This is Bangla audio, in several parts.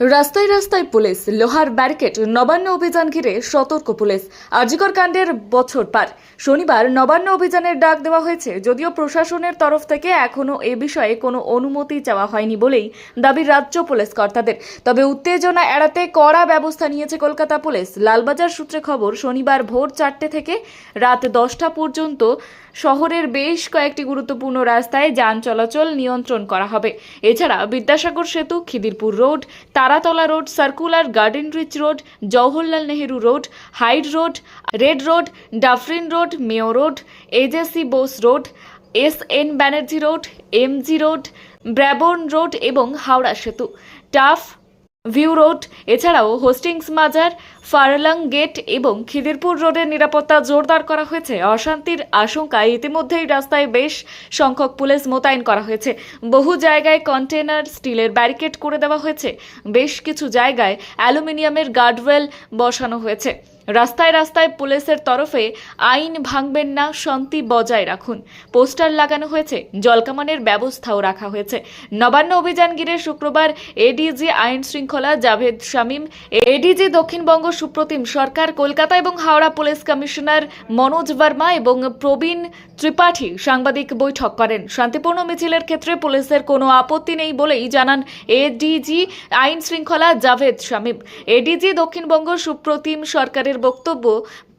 রাস্তায় রাস্তায় পুলিশ, লোহার ব্যারিকেড, নবান্ন অভিযান ঘিরে সতর্ক পুলিশ। আজিকর কাণ্ডের বছর পার। শনিবার নবান্ন অভিযানের ডাক দেওয়া হয়েছে, যদিও প্রশাসনের তরফ থেকে এখনও এ বিষয়ে কোনো অনুমতি চাওয়া হয়নি বলেই দাবি রাজ্য পুলিশ কর্তাদের। তবে উত্তেজনা এড়াতে কড়া ব্যবস্থা নিয়েছে কলকাতা পুলিশ। লালবাজার সূত্রে খবর, শনিবার ভোর চারটে থেকে রাত দশটা পর্যন্ত শহরের বেশ কয়েকটি গুরুত্বপূর্ণ রাস্তায় যান চলাচল নিয়ন্ত্রণ করা হবে। এছাড়া বিদ্যাসাগর সেতু, Khidirpur road Taratala road, circular, garden reach road, Jawaharlal Nehru road, Hyde road, red road, Dufferin road, Mayo road, AJC Bose road, S N Banerjee road MG road Brabourne road এবং হাওড়া সেতু। টাফ ভিউ রোড, এছাড়াও হোস্টিংস মাজার, ফারলাং গেট এবং খিদিরপুর রোডের নিরাপত্তা জোরদার করা হয়েছে। অশান্তির আশঙ্কায় ইতিমধ্যেই রাস্তায় বেশ সংখ্যক পুলিশ মোতায়েন করা হয়েছে। বহু জায়গায় কন্টেনার স্টিলের ব্যারিকেড করে দেওয়া হয়েছে। বেশ কিছু জায়গায় অ্যালুমিনিয়ামের গার্ডওয়েল বসানো হয়েছে। রাস্তায় রাস্তায় পুলিশের তরফে আইন ভাঙবেন না, শান্তি বজায় রাখুন। পোস্টার লাগানো হয়েছে, জলকামানের ব্যবস্থাও রাখা হয়েছে। নবান্ন অভিযান ঘিরে শুক্রবার এডিজি আইন শৃঙ্খলা জাভেদ শামীম, এডিজি দক্ষিণবঙ্গ সুপ্রতিম সরকার, কলকাতা এবং হাওড়া পুলিশ কমিশনার মনোজ ভার্মা এবং প্রবীণ ত্রিপাঠী সাংবাদিক বৈঠক করেন। শান্তিপূর্ণ মিছিলের ক্ষেত্রে পুলিশের কোনো আপত্তি নেই বলেই জানান এডিজি আইন শৃঙ্খলা জাভেদ শামীম। এডিজি দক্ষিণবঙ্গ সুপ্রতিম সরকারের বক্তব্য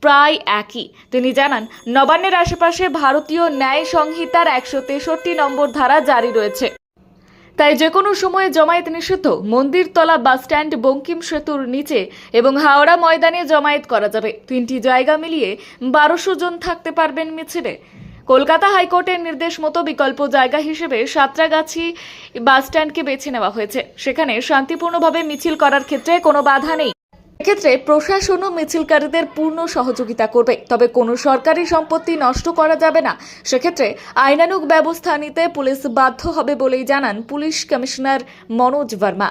প্রায় একই। তিনি জানান, নবান্নের আশেপাশে ভারতীয় ন্যায় সংহিতার একশো তেষট্টি নম্বর ধারা জারি রয়েছে। তাই যে কোনো সময়ে জমায়েত নিষিদ্ধ, মন্দিরতলা বাসস্ট্যান্ড বঙ্কিম সেতুর নিচে এবং হাওড়া ময়দানে জমায়েত করা যাবে। তিনটি জায়গা মিলিয়ে বারোশো জন থাকতে পারবেন মিছিলে। কলকাতা হাইকোর্টের নির্দেশ মতো বিকল্প জায়গা হিসেবে সাঁতরাগাছি বাসস্ট্যান্ডকে বেছে নেওয়া হয়েছে। সেখানে শান্তিপূর্ণভাবে মিছিল করার ক্ষেত্রে কোনো বাধা নেই। এক্ষেত্রে প্রশাসনও মিছিলকারীদের পূর্ণ সহযোগিতা করবে। তবে কোনো সরকারি সম্পত্তি নষ্ট করা যাবে না। সেক্ষেত্রে আইনানুগ ব্যবস্থা নিতে পুলিশ বাধ্য হবে বলেই জানান পুলিশ কমিশনার মনোজ ভার্মা।